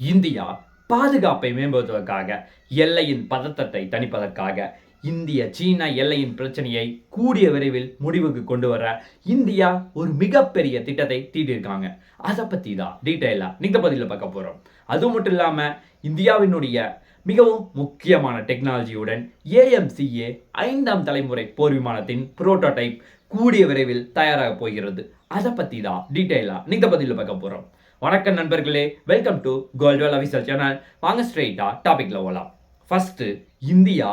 India பாதுகாப்பை மேம்படுத்துவதற்காக எல்லையின் பதத்தத்தை தணிப்பதற்காக இந்திய சீனா எல்லையின் பிரச்சனையை கூடிய விரைவில் முடிவுக்கு கொண்டு வர இந்தியா ஒரு மிகப்பெரிய திட்டத்தை தீட்டியிருக்காங்க. அதை பற்றி தான் டீட்டெயிலாக நீங்க பதிலில் பார்க்க போகிறோம் அது மட்டும் இல்லாமல் இந்தியாவினுடைய மிகவும் முக்கியமான டெக்னாலஜியுடன் ஏஎம்சிஏ ஐந்தாம் தலைமுறை போர் விமானத்தின் புரோட்டோடைப் கூடிய விரைவில் தயாராக போகிறது. அதை பற்றி தான் டீட்டெயிலாக நீங்க பதிலில் பார்க்க போகிறோம் வணக்கம் நண்பர்களே welcome to Goldwell official channel வாங்க ஸ்ட்ரெயிட்டா டாபிக்ல போகலாம் ஃபர்ஸ்ட் இந்தியா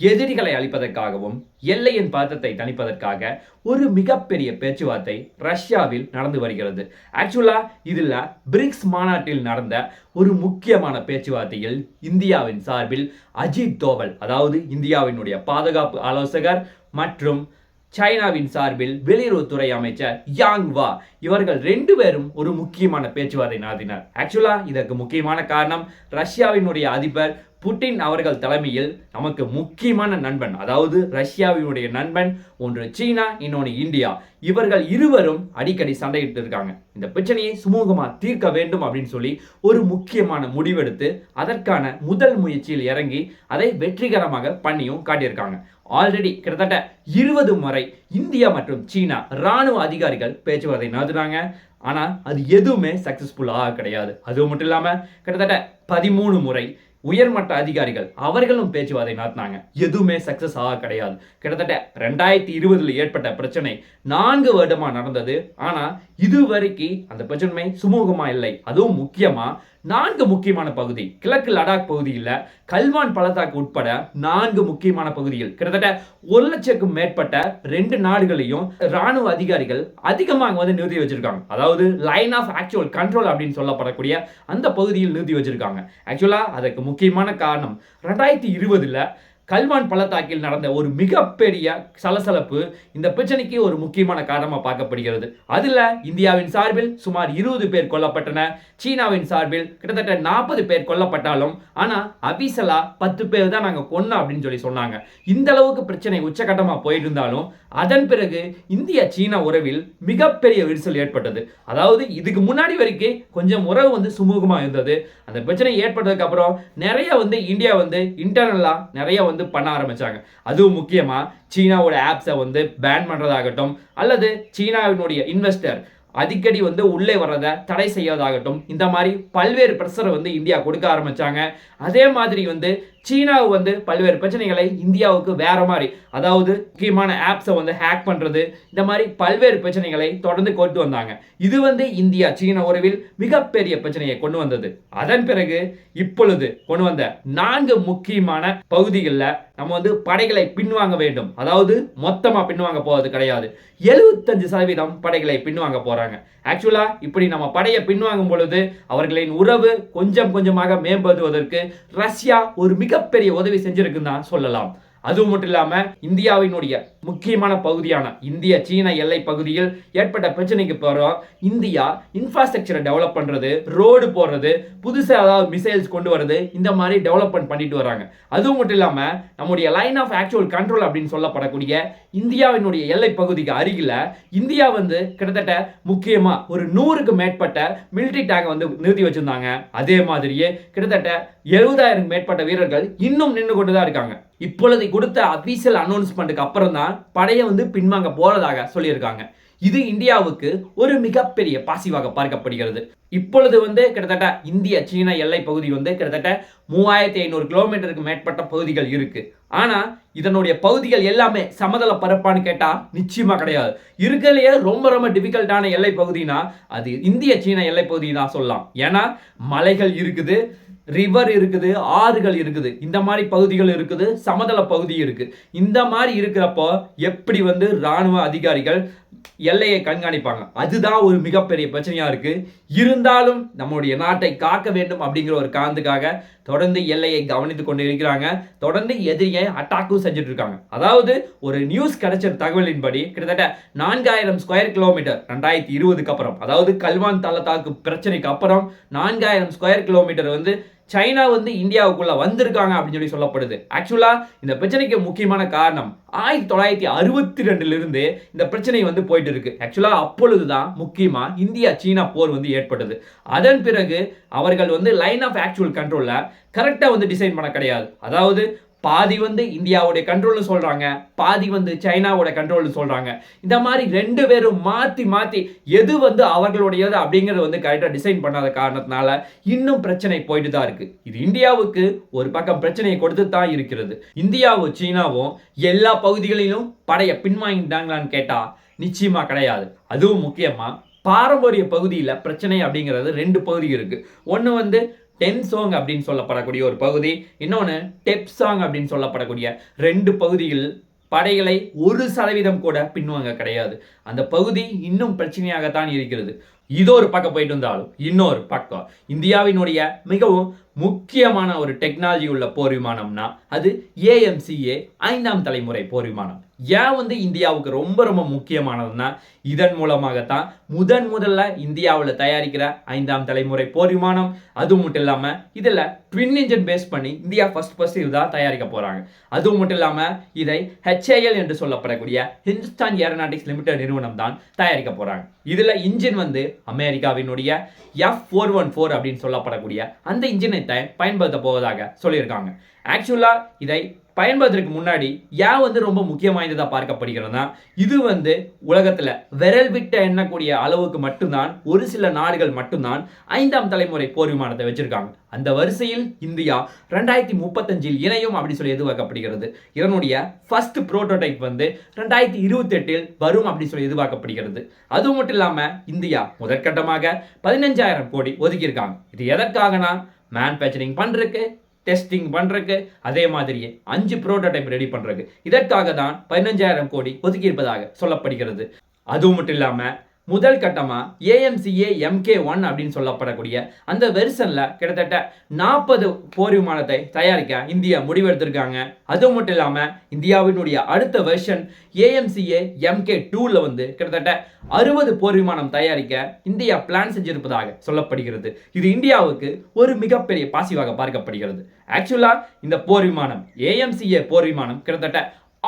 எதிரிகளை அழிப்பதற்காகவும் எல்லையின் பதத்தை தணிப்பதற்காக ஒரு மிகப்பெரிய பேச்சுவார்த்தை ரஷ்யாவில் நடந்து வருகிறது. ஆக்சுவலா இதில் பிரிக்ஸ் மாநாட்டில் நடந்த ஒரு முக்கியமான பேச்சுவார்த்தையில் இந்தியாவின் சார்பில் அஜித் தோவல் அதாவது இந்தியாவினுடைய பாதுகாப்பு ஆலோசகர் மற்றும் சைனாவின் சார்பில் வெளியுறவுத்துறை அமைச்சர் யாங் வா. இவர்கள் ரெண்டு பேரும் ஒரு முக்கியமான பேச்சுவார்த்தை நடத்தினர். ஆக்சுவலா இதற்கு முக்கியமான காரணம் ரஷ்யாவினுடைய அதிபர் புட்டின் அவர்கள் தலைமையில் நமக்கு முக்கியமான நண்பன் அதாவது ரஷ்யாவினுடைய நண்பன் ஒன்று சீனா இன்னொன்று இந்தியா. இவர்கள் இருவரும் அடிக்கடி சண்டையிட்டு இருக்காங்க. இந்த பிரச்சனையை சுமூகமாக தீர்க்க வேண்டும் அப்படின்னு சொல்லி ஒரு முக்கியமான முடிவெடுத்து அதற்கான முதல் முயற்சியில் இறங்கி அதை வெற்றிகரமாக பண்ணியும் காட்டியிருக்காங்க. ஆல்ரெடி கிட்டத்தட்ட இருபது முறை இந்தியா மற்றும் சீனா ராணுவ அதிகாரிகள் பேச்சுவார்த்தை நடத்துனாங்க. ஆனால் அது எதுவுமே சக்ஸஸ்ஃபுல்லாக கிடையாது. அது மட்டும் இல்லாமல் கிட்டத்தட்ட பதிமூணு முறை உயர்மட்ட அதிகாரிகள் அவர்களும் பேச்சுவார்த்தை நடத்தினாங்க. எதுவுமே சக்சஸ் ஆக கிடையாது. கிட்டத்தட்ட ரெண்டாயிரத்தி இருபதுல ஏற்பட்ட பிரச்சனை நான்கு வருடமா நடந்தது. ஆனா இதுவரைக்கும் அந்த பிரச்சனை சுமூகமா இல்லை. அதுவும் முக்கியமா நான்கு முக்கியமான பகுதி. கிழக்கு லடாக் பகுதியில் கல்வான் பள்ளத்தாக்கு உட்பட நான்கு முக்கியமான பகுதிகள். கிட்டத்தட்ட ஒரு லட்சக்கும் மேற்பட்ட ரெண்டு நாடுகளையும் ராணுவ அதிகாரிகள் அதிகமாக வந்து நிறுத்தி வச்சிருக்காங்க. அதாவது லைன் ஆஃப் ஆக்சுவல் கண்ட்ரோல் அப்படின்னு சொல்லப்படக்கூடிய அந்த பகுதியில் நிறுத்தி வச்சிருக்காங்க. ஆக்சுவலாக அதற்கு முக்கியமான காரணம் ரெண்டாயிரத்தி இருபதுல கல்வான் பள்ளத்தாக்கில் நடந்த ஒரு மிகப்பெரிய சலசலப்பு இந்த பிரச்சனைக்கு ஒரு முக்கியமான காரணமாக பார்க்கப்படுகிறது. அதில் இந்தியாவின் சார்பில் சுமார் இருபது பேர் கொல்லப்பட்டன. சீனாவின் சார்பில் கிட்டத்தட்ட நாற்பது பேர் கொல்லப்பட்டாலும் ஆனால் அபிசலா பத்து பேர் தான் நாங்கள் கொன்னோம் அப்படின்னு சொல்லி சொன்னாங்க. இந்த அளவுக்கு பிரச்சனை உச்சகட்டமாக போயிட்டு இருந்தாலும் அதன் பிறகு இந்திய சீனா உறவில் மிகப்பெரிய விரிசல் ஏற்பட்டது. அதாவது இதுக்கு முன்னாடி வரைக்கும் கொஞ்சம் உறவு வந்து சுமூகமாக இருந்தது. அந்த பிரச்சனை ஏற்பட்டதுக்கு அப்புறம் நிறைய வந்து இந்தியா வந்து இன்டர்னலாக நிறைய வந்து வந்து பண்ண ஆரம்பிச்சாங்க. அதுவும் முக்கியமா சீனாவோட ஆப்ஸை வந்து பேன் பண்றதாகட்டும் அல்லது சீனாவினுடைய இன்வெஸ்டர் அடிக்கடி வந்து உள்ளே வர்றதை தடை செய்யறதாகட்டும் இந்த மாதிரி பல்வேறு பிரஷரை வந்து இந்தியா கொடுக்க ஆரம்பிச்சாங்க. அதே மாதிரி வந்து சீனாவு வந்து பல்வேறு பிரச்சனைகளை இந்தியாவுக்கு வேற மாதிரி அதாவது முக்கியமான ஆப்ஸை வந்து ஹேக் பண்றது இந்த மாதிரி பல்வேறு பிரச்சனைகளை தொடர்ந்து கொண்டு வந்தாங்க. இது வந்து இந்தியா சீன உறவில் மிகப்பெரிய பிரச்சனையை கொண்டு வந்தது. அதன் பிறகு இப்பொழுது கொண்டு வந்த நான்கு முக்கியமான பகுதிகளில் நம்ம வந்து படைகளை பின்வாங்க வேண்டும். அதாவது மொத்தமாக பின்வாங்க போவது கிடையாது. எழுபத்தஞ்சு சதவீதம் படைகளை பின்வாங்க போறாங்க. ஆக்சுவலா இப்படி நம்ம படையை பின்வாங்கும் பொழுது அவர்களின் உறவு கொஞ்சம் கொஞ்சமாக மேம்படுத்துவதற்கு ரஷ்யா ஒரு மிக மிகப்பெரிய உதவி செஞ்சிருக்குன்னு தான் சொல்லலாம். அது மட்டும் இல்லாமல் இந்தியாவினுடைய முக்கியமான பகுதியான இந்திய சீன எல்லை பகுதியில் ஏற்பட்ட பிரச்சனைக்கு பிறகு இந்தியா இன்ஃப்ராஸ்ட்ரக்சரை டெவலப் பண்ணுறது ரோடு போடுறது புதுசாக ஏதாவது மிசைல்ஸ் கொண்டு வரது இந்த மாதிரி டெவலப்மெண்ட் பண்ணிட்டு வராங்க அதுவும் மட்டும் இல்லாமல் நம்முடைய லைன் ஆஃப் ஆக்சுவல் கண்ட்ரோல் அப்படின்னு சொல்லப்படக்கூடிய இந்தியாவினுடைய எல்லை பகுதிக்கு அருகில் இந்தியா வந்து கிட்டத்தட்ட முக்கியமாக ஒரு நூறுக்கு மேற்பட்ட மிலிட்டரி டேங்கை வந்து நிறுத்தி வச்சுருந்தாங்க. அதே மாதிரியே கிட்டத்தட்ட எழுபதாயிரம் மேற்பட்ட வீரர்கள் இன்னும் நின்று கொண்டு தான் இருக்காங்க. இப்பொழுது கொடுத்த அபிஷியல் அனௌன்ஸ்மெண்ட்டுக்கு அப்புறம் தான் படையை வந்து பின்வாங்க போறதாக சொல்லியிருக்காங்க. இது இந்தியாவுக்கு ஒரு மிகப்பெரிய பாசிவாக பார்க்கப்படுகிறது. இப்பொழுது வந்து கிட்டத்தட்ட இந்திய சீன எல்லை பகுதி வந்து கிட்டத்தட்ட மூவாயிரத்தி ஐநூறு கிலோமீட்டருக்கு மேற்பட்ட பகுதிகள் இருக்கு. ஆனா இதனுடைய பகுதிகள் எல்லாமே சமதள பரப்பான்னு கேட்டா நிச்சயமா கிடையாது. இருக்கிறதுலையே ரொம்ப ரொம்ப டிஃபிகல்ட்டான எல்லை பகுதினா அது இந்திய சீன எல்லை பகுதி தான் சொல்லலாம். ஏன்னா மலைகள் இருக்குது ரிவர் இருக்குது ஆறுகள் இருக்குது இந்த மாதிரி பகுதிகள் இருக்குது சமதள பகுதி இருக்குது இந்த மாதிரி இருக்கிறப்போ எப்படி வந்து ராணுவ அதிகாரிகள் எல்லையை கண்காணிப்பாங்க. அதுதான் ஒரு மிகப்பெரிய பிரச்சனையாக இருக்குது இருந்தாலும் நம்முடைய நாட்டை காக்க வேண்டும் அப்படிங்கிற ஒரு காரணத்துக்காக தொடர்ந்து எல்லையை கவனித்து கொண்டு இருக்கிறாங்க. தொடர்ந்து எதிரியை அட்டாக்கும் செஞ்சுட்டு இருக்காங்க. அதாவது ஒரு நியூஸ் கிடைச்ச தகவலின்படி கிட்டத்தட்ட நான்காயிரம் ஸ்கொயர் கிலோமீட்டர் ரெண்டாயிரத்தி இருபதுக்கு அப்புறம் அதாவது கல்வான் தள்ளத்தாக்கு பிரச்சனைக்கு அப்புறம் நான்காயிரம் ஸ்கொயர் கிலோமீட்டர் வந்து சைனா வந்து இந்தியாவுக்குள்ள வந்திருக்காங்க அப்படின்னு சொல்லி சொல்லப்படுது. ஆக்சுவலா இந்த பிரச்சனைக்கு முக்கியமான காரணம் ஆயிரத்தி தொள்ளாயிரத்தி அறுபத்தி ரெண்டுல இருந்து இந்த பிரச்சனை வந்து போயிட்டு இருக்கு. ஆக்சுவலா அப்பொழுதுதான் முக்கியமாக இந்தியா சீனா போர் வந்து ஏற்பட்டது. அதன் பிறகு அவர்கள் வந்து லைன் ஆஃப் ஆக்சுவல் கண்ட்ரோலில் கரெக்டாக வந்து டிசைன் பண்ண கிடையாது. அதாவது பாதி வந்து இந்தியாவுடைய கண்ட்ரோல்னு சொல்கிறாங்க பாதி வந்து சைனாவோட கண்ட்ரோல்னு சொல்கிறாங்க இந்த மாதிரி ரெண்டு பேரும் மாற்றி மாற்றி எது வந்து அவர்களுடையது அப்படிங்கிறது வந்து கரெக்டாக டிசைன் பண்ணாத காரணத்தினால இன்னும் பிரச்சனை போயிட்டு தான் இருக்குது இது இந்தியாவுக்கு ஒரு பக்கம் பிரச்சனையை கொடுத்து தான் இருக்கிறது. இந்தியாவும் சீனாவும் எல்லா பகுதிகளிலும் படையை பின்வாங்கிட்டாங்களான்னு கேட்டால் நிச்சயமாக கிடையாது. அதுவும் முக்கியமாக பாரம்பரிய பகுதியில் பிரச்சனை அப்படிங்கிறது ரெண்டு பகுதி இருக்குது ஒன்று வந்து டென்சோங் அப்படின்னு சொல்லப்படக்கூடிய ஒரு பகுதி இன்னொன்று டெப்சாங் அப்படின்னு சொல்லப்படக்கூடிய ரெண்டு பகுதியில் படைகளை ஒரு சதவீதம் கூட பின்வாங்க கிடையாது. அந்த பகுதி இன்னும் பிரச்சனையாகத்தான் இருக்கிறது. இது ஒரு பக்கம் போயிட்டு வந்தாலும் இன்னொரு பக்கம். இந்தியாவினுடைய மிகவும் முக்கியமான ஒரு டெக்னாலஜி உள்ள போர் விமானம்னா அது ஏஎம்சிஏ ஐந்தாம் தலைமுறை போர் விமானம். ஏன் வந்து இந்தியாவுக்கு ரொம்ப ரொம்ப முக்கியமானதுன்னா இதன் மூலமாகத்தான் முதன் முதல்ல இந்தியாவில் தயாரிக்கிற ஐந்தாம் தலைமுறை போர் விமானம். அது மட்டும் இல்லாமல் இதில் ட்வின் இன்ஜின் பேஸ் பண்ணி இந்தியா ஃபர்ஸ்ட் ஃபர்ஸ்ட் இதுதான் தயாரிக்க போகிறாங்க அது மட்டும் இல்லாமல் இதை ஹெச்ஏஎல் என்று சொல்லப்படக்கூடிய ஹிந்துஸ்தான் ஏரோநாட்டிக்ஸ் லிமிடெட் நிறுவனம் தான் தயாரிக்க போகிறாங்க இதில் இன்ஜின் வந்து அமெரிக்காவினுடைய எஃப் ஃபோர் ஒன் ஃபோர் அப்படின்னு சொல்லப்படக்கூடிய அந்த இன்ஜினை பயன்படுத்த போவதாக சொல்லியிருக்காங்க. ஆக்சுவலாக இதை பயன்படுத்துறதுக்கு முன்னாடி ஏன் வந்து ரொம்ப முக்கியம் வாய்ந்ததாக பார்க்கப்படுகிறதுனா இது வந்து உலகத்தில் விரல் விட்ட எண்ணக்கூடிய அளவுக்கு மட்டும்தான் ஒரு சில நாடுகள் மட்டும்தான் ஐந்தாம் தலைமுறை போர் விமானத்தை வச்சிருக்காங்க. அந்த வரிசையில் இந்தியா ரெண்டாயிரத்தி முப்பத்தஞ்சில் இணையும் அப்படி சொல்லி எதிர்பார்க்கப்படுகிறது. இதனுடைய ஃபர்ஸ்ட் புரோட்டோடைப் வந்து ரெண்டாயிரத்தி இருபத்தெட்டில் வரும் அப்படி சொல்லி எதிர்பார்க்கப்படுகிறது. அது மட்டும் இல்லாமல் இந்தியா முதற்கட்டமாக பதினஞ்சாயிரம் கோடி ஒதுக்கியிருக்காங்க. இது எதற்காகனா? மேனுஃபேக்சரிங் பண்ணுறதுக்கு டெஸ்டிங் பண்ணுறக்கு அதே மாதிரியே அஞ்சு ப்ரோட்டோடைப் ரெடி பண்ணுறதுக்கு இதற்காக தான் பதினஞ்சாயிரம் கோடி ஒதுக்கியிருப்பதாக சொல்லப்படுகிறது. அதுவும் மட்டும் இல்லாமல் முதல் கட்டமாக ஏஎம்சிஏ எம்கே ஒன் அப்படின்னு சொல்லப்படக்கூடிய அந்த வெர்சனில் கிட்டத்தட்ட நாற்பது போர் விமானத்தை தயாரிக்க இந்தியா முடிவெடுத்திருக்காங்க. அது மட்டும் இல்லாமல் இந்தியாவினுடைய அடுத்த வெர்ஷன் ஏஎம்சிஏ எம்கே டூவில் வந்து கிட்டத்தட்ட அறுபது போர் விமானம் தயாரிக்க இந்தியா பிளான் செஞ்சிருப்பதாக சொல்லப்படுகிறது. இது இந்தியாவுக்கு ஒரு மிகப்பெரிய பாசிவாக பார்க்கப்படுகிறது. ஆக்சுவலாக இந்த போர் விமானம் ஏஎம்சிஏ போர் விமானம் கிட்டத்தட்ட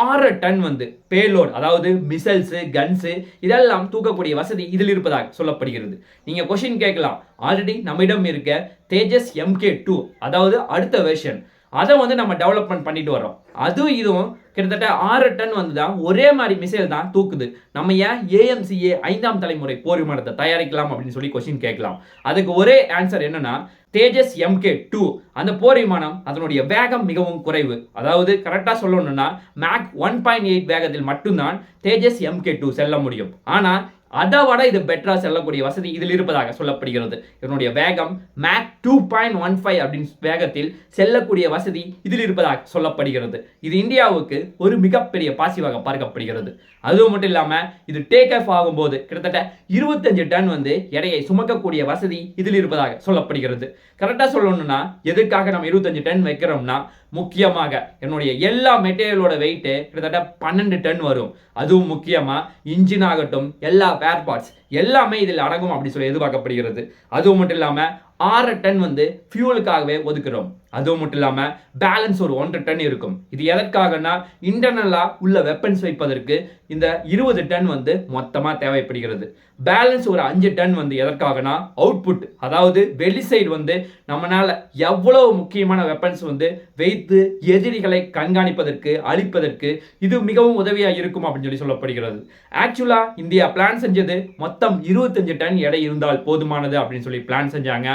ஆறு டன் வந்து பேலோட் அதாவது மிசைல்ஸு கன்ஸு இதெல்லாம் தூக்கக்கூடிய வசதி இதில் இருப்பதாக சொல்லப்படுகிறது. நீங்கள் கொஷின் கேட்கலாம். ஆல்ரெடி நம்மிடம் இருக்க தேஜஸ் எம்கே டூ அதாவது அடுத்த வெர்ஷன் அதை வந்து நம்ம டெவலப்மெண்ட் பண்ணிட்டு வரோம் அதுவும் இதுவும் கிட்டத்தட்ட ஆறு டன் வந்து தான் ஒரே மாதிரி மிசைல் தான் தூக்குது. நம்ம ஏன் ஏஎம்சிஏ ஐந்தாம் தலைமுறை போர் விமானத்தை தயாரிக்கலாம் அப்படின்னு சொல்லி கொஸ்டின் கேட்கலாம். அதுக்கு ஒரே ஆன்சர் என்னன்னா தேஜஸ் எம்கே டூ அந்த போர் விமானம் அதனுடைய வேகம் மிகவும் குறைவு. அதாவது கரெக்டாக சொல்லணும்னா மேக் ஒன் பாயிண்ட் எயிட் வேகத்தில் மட்டும்தான் தேஜஸ் எம்கே டூ செல்ல முடியும். ஆனால் அதை விட இது பெட்டராக செல்லக்கூடிய வசதி இதில் இருப்பதாக சொல்லப்படுகிறது. இதனுடைய வேகம் Mach two point one five அப்படின்னு வேகத்தில் செல்லக்கூடிய வசதி இதில் இருப்பதாக சொல்லப்படுகிறது. இது இந்தியாவுக்கு ஒரு மிகப்பெரிய பாசிவாக பார்க்கப்படுகிறது. அதுவும் மட்டும் இல்லாமல் இது டேக் ஆஃப் ஆகும்போது கிட்டத்தட்ட இருபத்தஞ்சு டன் வந்து எடையை சுமக்கக்கூடிய வசதி இதில் இருப்பதாக சொல்லப்படுகிறது. கரெக்டாக சொல்லணும்னா எதுக்காக நம்ம இருபத்தஞ்சு டன் வைக்கிறோம்னா முக்கியமாக என்னுடைய எல்லா மெட்டீரியலோட வெயிட்டு கிட்டத்தட்ட பன்னெண்டு டன் வரும். அதுவும் முக்கியமாக இன்ஜின் ஆகட்டும் எல்லா பேர் பார்ட்ஸ் எல்லாமே இதில் அடங்கும் அப்படி சொல்லி எதிர்பார்க்கப்படுகிறது. அதுவும் மட்டும் இல்லாமல் ஆறு டன் வந்து ஃபியூலுக்காகவே ஒதுக்குறோம். அதுவும் மட்டும் இல்லாமல் பேலன்ஸ் ஒரு ஒன்றரை டன் இருக்கும். இது எதற்காகனா இன்டர்னலாக உள்ள வெப்பன்ஸ் வைப்பதற்கு இந்த இருபது டன் வந்து மொத்தமாக தேவைப்படுகிறது. பேலன்ஸ் ஒரு அஞ்சு டன் வந்து எதற்காகனா அவுட்புட் அதாவது வெளி சைடு வந்து நம்மளால் எவ்வளவு முக்கியமான வெப்பன்ஸ் வந்து வைத்து எதிரிகளை கண்காணிப்பதற்கு அழிப்பதற்கு இது மிகவும் உதவியாக இருக்கும் அப்படின்னு சொல்லி சொல்லப்படுகிறது. ஆக்சுவலாக இந்தியா பிளான் செஞ்சது மொத்தம் இருபத்தஞ்சு டன் எடை இருந்தால் போதுமானது அப்படின்னு சொல்லி பிளான் செஞ்சாங்க.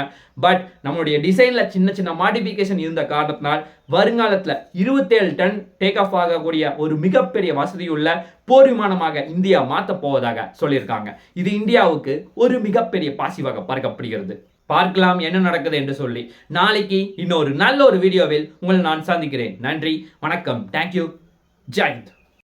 பட் நம்மளுடைய டிசைனில் சின்ன சின்ன மாடிஃபிகேஷன் இருந்த காரணத்தினால் வருங்காலத்தில் இருபத்தேழு டன் டேக் ஆஃப் ஆகக்கூடிய ஒரு மிகப்பெரிய வசதியுள்ள போர் விமானமாக இந்தியா மாற்ற போவதாக சொல்லியிருக்காங்க. இது இந்தியாவுக்கு ஒரு மிகப்பெரிய பாசிவாக பார்க்கப்படுகிறது. பார்க்கலாம் என்ன நடக்குது என்று சொல்லி நாளைக்கு இன்னொரு நல்ல ஒரு வீடியோவில் உங்களை நான் சந்திக்கிறேன். நன்றி வணக்கம் தேங்க்யூ ஜெயந்த்